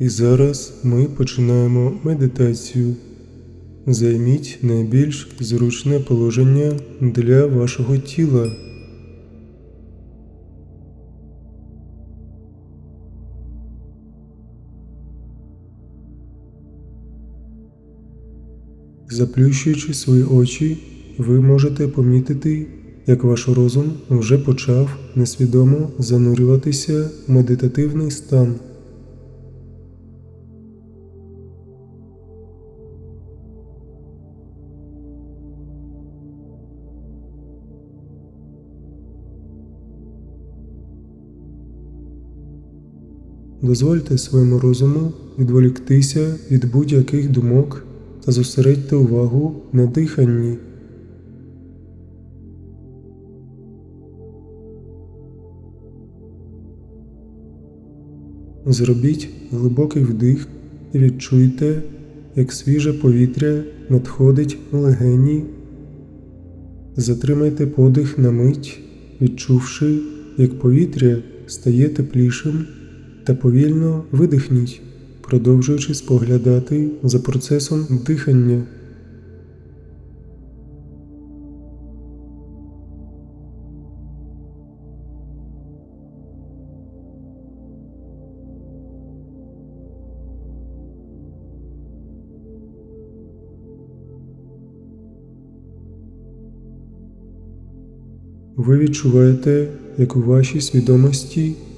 І зараз ми починаємо медитацію. Займіть найбільш зручне положення для вашого тіла. Заплющуючи свої очі, ви можете помітити, як ваш розум вже почав несвідомо занурюватися в медитативний стан. Дозвольте своєму розуму відволіктися від будь-яких думок та зосередьте увагу на диханні. Зробіть глибокий вдих і відчуйте, як свіже повітря надходить в легені. Затримайте подих на мить, відчувши, як повітря стає теплішим, та повільно видихніть, продовжуючи споглядати за процесом дихання. Ви відчуваєте, як у вашій свідомості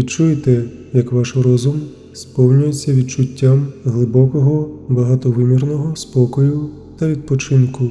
Відчуйте, як ваш розум сповнюється відчуттям глибокого багатовимірного спокою та відпочинку.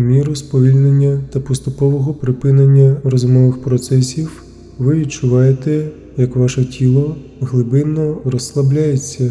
Міру сповільнення та поступового припинення розумових процесів ви відчуваєте, як ваше тіло глибинно розслабляється.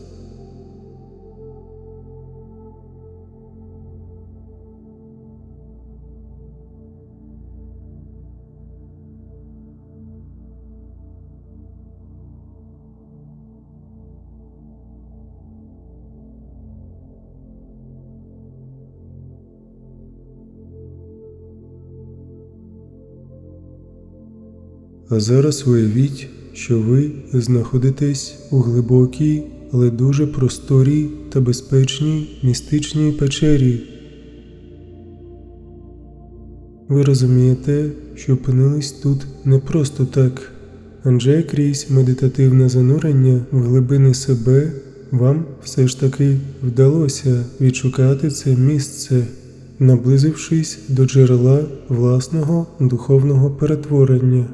А зараз уявіть, що ви знаходитесь у глибокій, але дуже просторій та безпечній містичній печері. Ви розумієте, що опинились тут не просто так, адже крізь медитативне занурення в глибини себе вам все ж таки вдалося відшукати це місце, наблизившись до джерела власного духовного перетворення.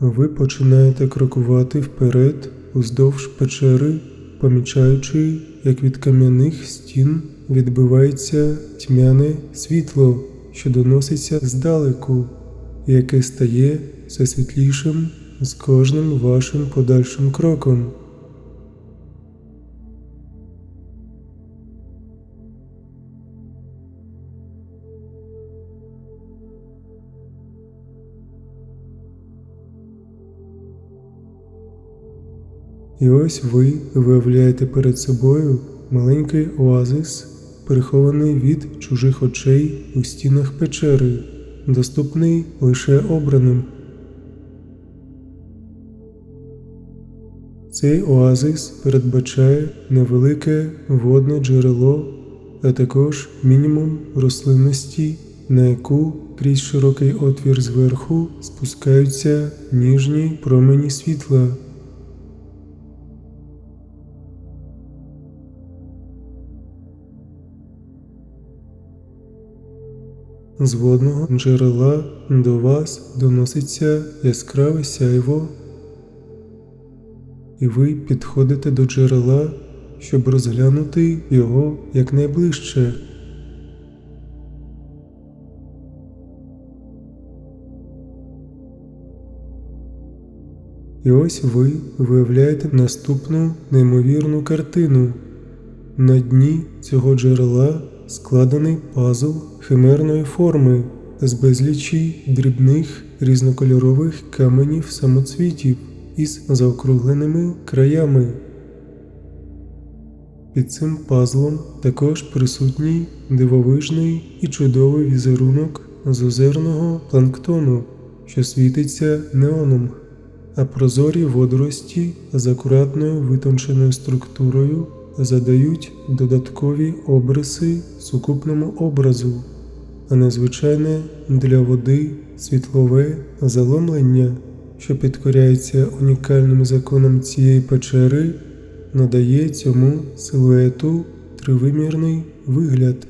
Ви починаєте крокувати вперед уздовж печери, помічаючи, як від кам'яних стін відбивається тьмяне світло, що доноситься здалеку, яке стає все світлішим з кожним вашим подальшим кроком. І ось ви виявляєте перед собою маленький оазис, прихований від чужих очей у стінах печери, доступний лише обраним. Цей оазис передбачає невелике водне джерело, а також мінімум рослинності, на яку крізь широкий отвір зверху спускаються ніжні промені світла. З водного джерела до вас доноситься яскраве сяйво, і ви підходите до джерела, щоб розглянути його якнайближче. І ось ви виявляєте наступну неймовірну картину. На дні цього джерела складений пазл химерної форми з безлічі дрібних різнокольорових каменів самоцвітів із заокругленими краями. Під цим пазлом також присутній дивовижний і чудовий візерунок з озерного планктону, що світиться неоном, а прозорі водорості з акуратною витонченою структурою задають додаткові обриси сукупному образу, а незвичайне для води світлове заломлення, що підкоряється унікальним законам цієї печери, надає цьому силуету тривимірний вигляд.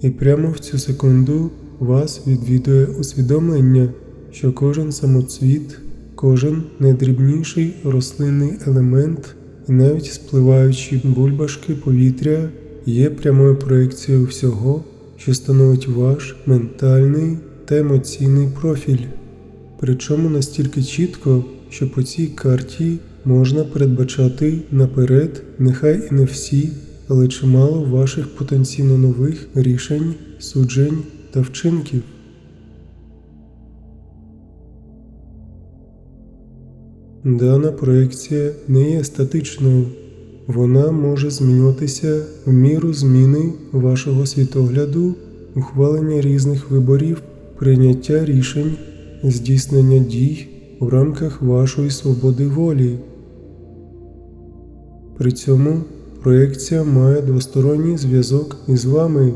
І прямо в цю секунду вас відвідує усвідомлення, що кожен самоцвіт, кожен найдрібніший рослинний елемент і навіть спливаючі бульбашки повітря є прямою проекцією всього, що становить ваш ментальний та емоційний профіль. Причому настільки чітко, що по цій карті можна передбачати наперед, нехай і не всі, але чимало ваших потенційно нових рішень, суджень та вчинків. Дана проекція не є статичною, вона може змінюватися в міру зміни вашого світогляду, ухвалення різних виборів, прийняття рішень, здійснення дій у рамках вашої свободи волі. При цьому проекція має двосторонній зв'язок із вами,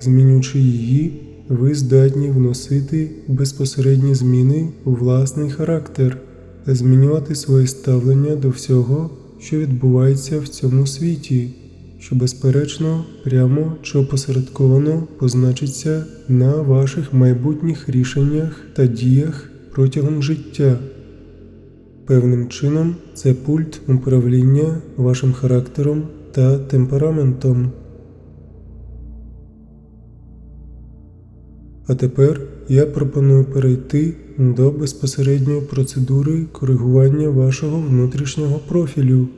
змінюючи її, ви здатні вносити безпосередні зміни у власний характер змінювати своє ставлення до всього, що відбувається в цьому світі, що безперечно прямо чи опосередковано позначиться на ваших майбутніх рішеннях та діях протягом життя. Певним чином це пульт управління вашим характером та темпераментом. А тепер я пропоную перейти до безпосередньої процедури коригування вашого внутрішнього профілю.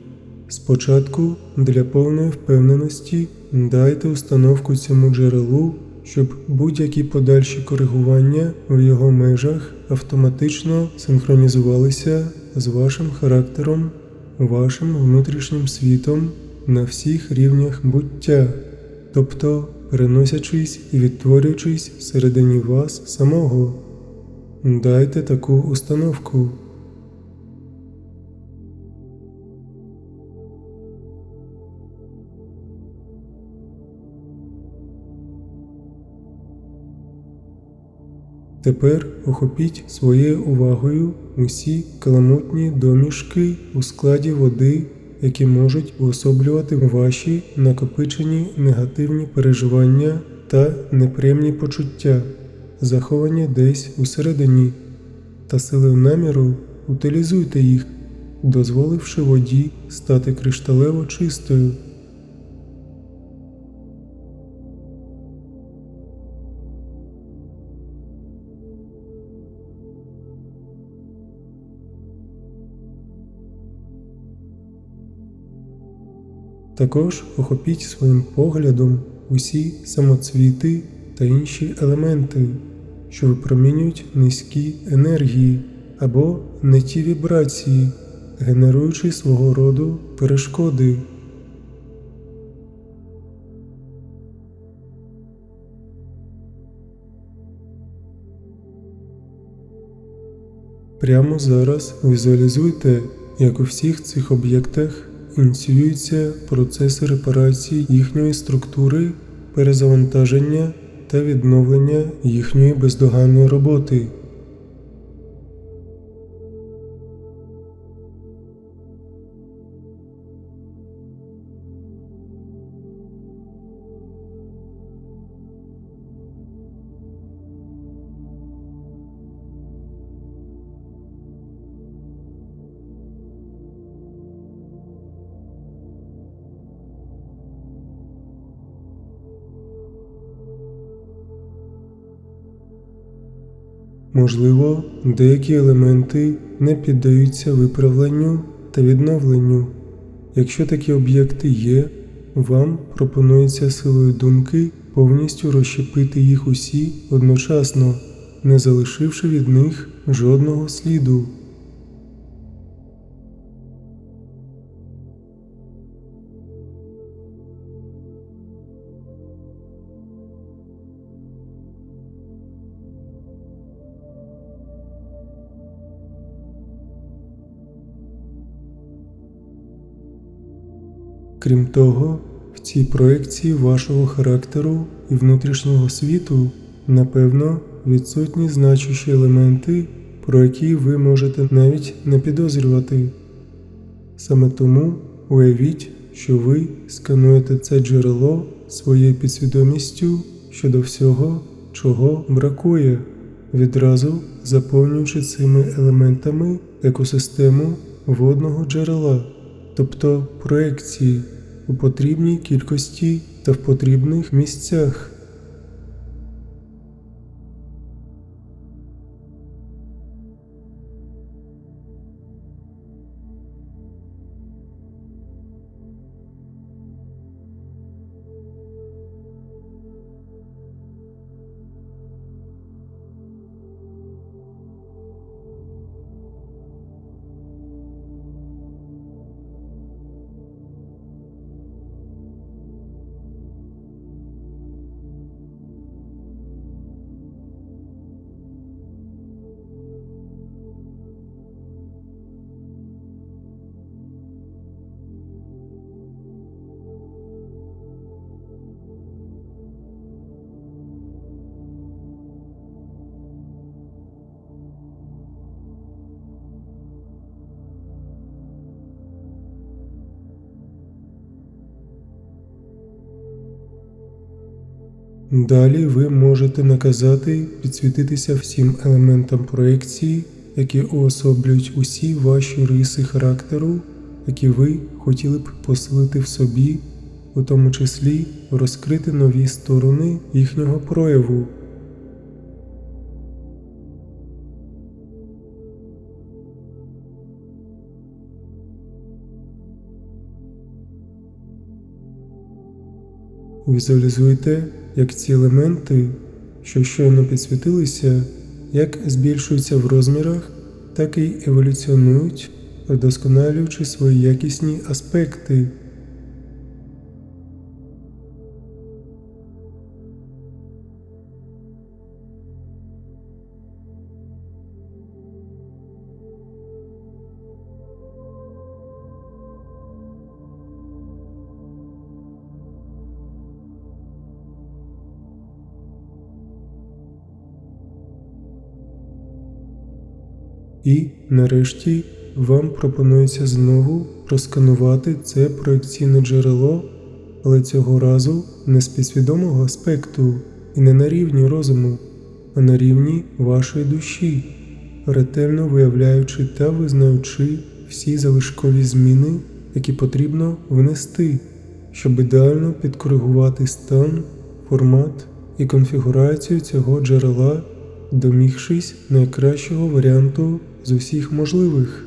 Спочатку для повної впевненості дайте установку цьому джерелу, щоб будь-які подальші коригування в його межах автоматично синхронізувалися з вашим характером, вашим внутрішнім світом на всіх рівнях буття, тобто переносячись і відтворюючись всередині вас самого. Дайте таку установку. Тепер охопіть своєю увагою усі каламутні домішки у складі води, які можуть уособлювати ваші накопичені негативні переживання та неприємні почуття, заховані десь усередині, та силою наміру утилізуйте їх, дозволивши воді стати кришталево чистою. Також охопіть своїм поглядом усі самоцвіти та інші елементи, що випромінюють низькі енергії або не ті вібрації, генеруючи свого роду перешкоди. Прямо зараз візуалізуйте, як у всіх цих об'єктах ініціюються процеси репарації їхньої структури, перезавантаження та відновлення їхньої бездоганної роботи. Можливо, деякі елементи не піддаються виправленню та відновленню. Якщо такі об'єкти є, вам пропонується силою думки повністю розщепити їх усі одночасно, не залишивши від них жодного сліду. Крім того, в цій проекції вашого характеру і внутрішнього світу, напевно, відсутні значущі елементи, про які ви можете навіть не підозрювати. Саме тому уявіть, що ви скануєте це джерело своєю підсвідомістю, щодо всього, чого бракує, відразу заповнюючи цими елементами екосистему водного джерела, тобто проекції у потрібній кількості та в потрібних місцях. Далі ви можете наказати підсвітитися всім елементам проекції, які уособлюють усі ваші риси характеру, які ви хотіли б посилити в собі, у тому числі розкрити нові сторони їхнього прояву. Візуалізуйте, як ці елементи, що щойно підсвітилися, як збільшуються в розмірах, так і еволюціонують, вдосконалюючи свої якісні аспекти. І, нарешті, вам пропонується знову просканувати це проекційне джерело, але цього разу не з підсвідомого аспекту і не на рівні розуму, а на рівні вашої душі, ретельно виявляючи та визнаючи всі залишкові зміни, які потрібно внести, щоб ідеально підкоригувати стан, формат і конфігурацію цього джерела домігшись найкращого варіанту з усіх можливих.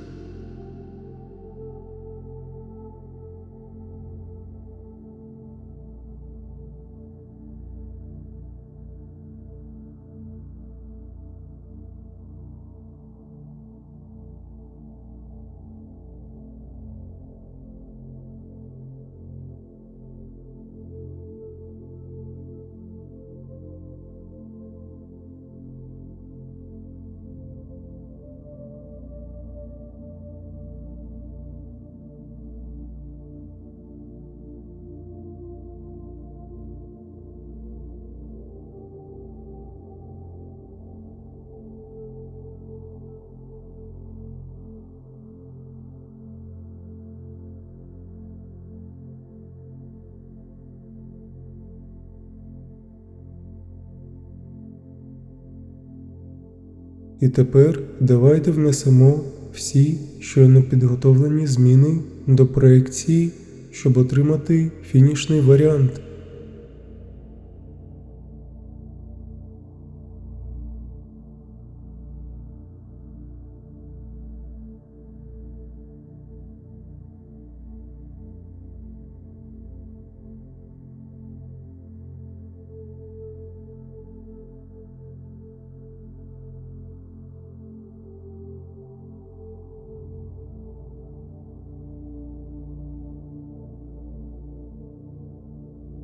І тепер давайте внесемо всі щойно підготовлені зміни до проекції, щоб отримати фінішний варіант.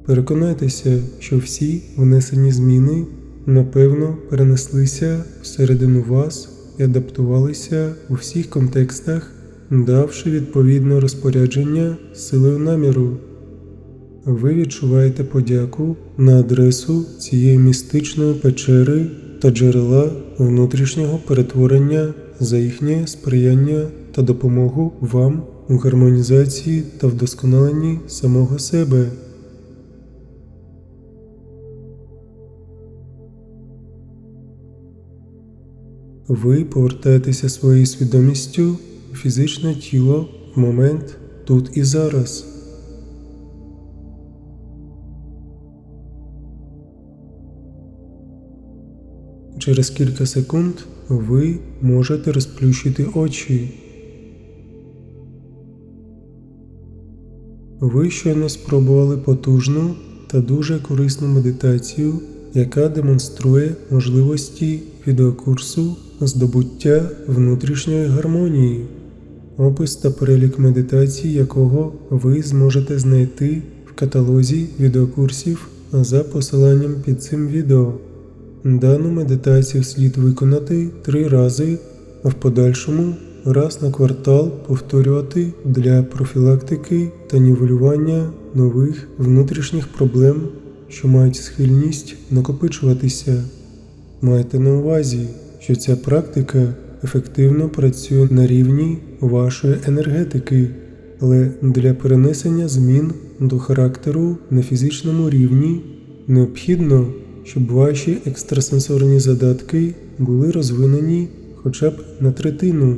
Переконайтеся, що всі внесені зміни напевно перенеслися всередину вас і адаптувалися у всіх контекстах, давши відповідне розпорядження силою наміру. Ви відчуваєте подяку на адресу цієї містичної печери та джерела внутрішнього перетворення за їхнє сприяння та допомогу вам у гармонізації та вдосконаленні самого себе. Ви повертаєтеся своєю свідомістю у фізичне тіло в момент тут і зараз. Через кілька секунд ви можете розплющити очі. Ви щойно спробували потужну та дуже корисну медитацію, яка демонструє можливості відеокурсу здобуття внутрішньої гармонії, опис та перелік медитацій, якого ви зможете знайти в каталозі відеокурсів за посиланням під цим відео. Дану медитацію слід виконати три рази, а в подальшому раз на квартал повторювати для профілактики та нівелювання нових внутрішніх проблем, що мають схильність накопичуватися. Майте на увазі, що ця практика ефективно працює на рівні вашої енергетики, але для перенесення змін до характеру на фізичному рівні необхідно, щоб ваші екстрасенсорні задатки були розвинені хоча б на третину.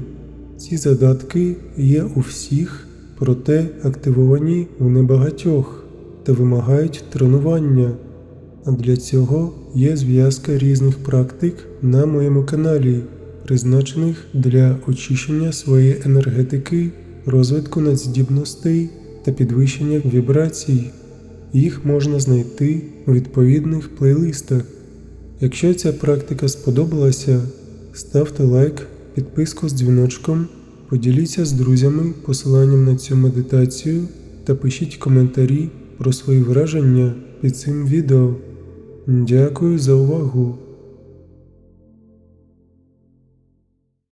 Ці задатки є у всіх, проте активовані у небагатьох та вимагають тренування. А для цього є зв'язка різних практик на моєму каналі, призначених для очищення своєї енергетики, розвитку надздібностей та підвищення вібрацій. Їх можна знайти у відповідних плейлистах. Якщо ця практика сподобалася, ставте лайк, підписку з дзвіночком, поділіться з друзями посиланням на цю медитацію та пишіть коментарі про свої враження під цим відео. Дякую за увагу!